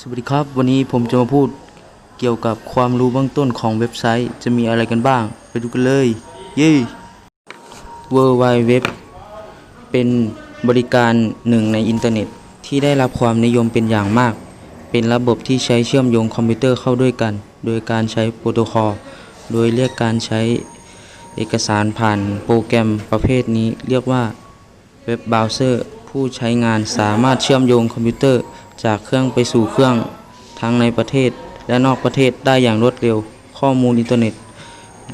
สวัสดีครับ วันนี้ผมจะมาพูดเกี่ยวกับความรู้เบื้องต้นของเว็บไซต์จะมีอะไรกันบ้าง ไปดูกันเลย เย้ w w w เป็นบริการหนึ่งในอินเทอร์เน็ตที่ได้รับความนิยมเป็นอย่างมาก เป็นระบบที่ใช้เชื่อมโยงคอมพิวเตอร์เข้าด้วยกัน โดยการใช้โปรโตคอล โดยเรียกการใช้เอกสารผ่านโปรแกรมประเภทนี้เรียกว่าเว็บเบราว์เซอร์ ผู้ใช้งานสามารถเชื่อมโยงคอมพิวเตอร์จากเครื่องไปสู่เครื่องทั้งในประเทศและนอกประเทศได้อย่างรวดเร็ว ข้อมูลอินเทอร์เน็ต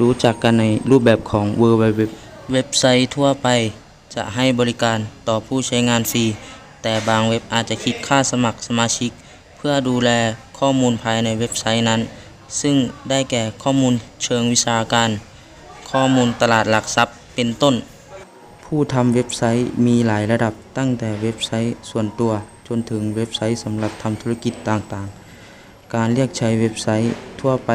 รู้จักกันในรูปแบบของ w w w เว็บไซต์ทั่วไปจะให้บริการต่อผู้ใช้งานฟรี แต่บางเว็บอาจจะคิดค่าสมัครสมาชิก เพื่อดูแลข้อมูลภายในเว็บไซต์นั้น ซึ่งได้แก่ข้อมูลเชิงวิชาการ ข้อมูลตลาดหลักทรัพย์เป็นต้น ผู้ทำเว็บไซต์มีหลายระดับตั้งแต่เว็บไซต์ส่วนตัวจนถึงเว็บไซต์สำหรับทำธุรกิจต่างๆ การเรียกใช้เว็บไซต์ทั่วไป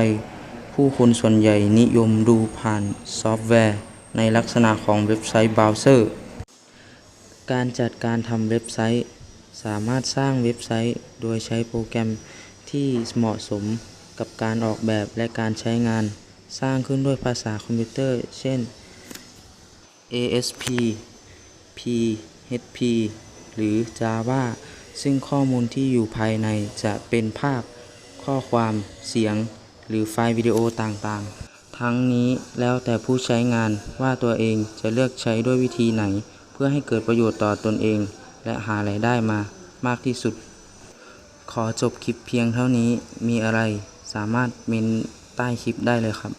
ผู้คนส่วนใหญ่นิยมดูผ่านซอฟต์แวร์ ในลักษณะของเว็บไซต์เบราว์เซอร์ การจัดการทำเว็บไซต์ สามารถสร้างเว็บไซต์โดยใช้โปรแกรมที่เหมาะสมกับการออกแบบและการใช้งาน สร้างขึ้นด้วยภาษาคอมพิวเตอร์ เช่น ASP PHP หรือ Java ซึ่งข้อมูลที่อยู่ภายในจะเป็นภาพ ข้อความ เสียง หรือไฟล์วิดีโอต่างๆ ทั้งนี้แล้วแต่ผู้ใช้งานว่าตัวเองจะเลือกใช้ด้วยวิธีไหน เพื่อให้เกิดประโยชน์ต่อตนเอง และหารายได้มามากที่สุด ขอจบคลิปเพียงเท่านี้มีอะไรสามารถเมนใต้คลิปได้เลยครับ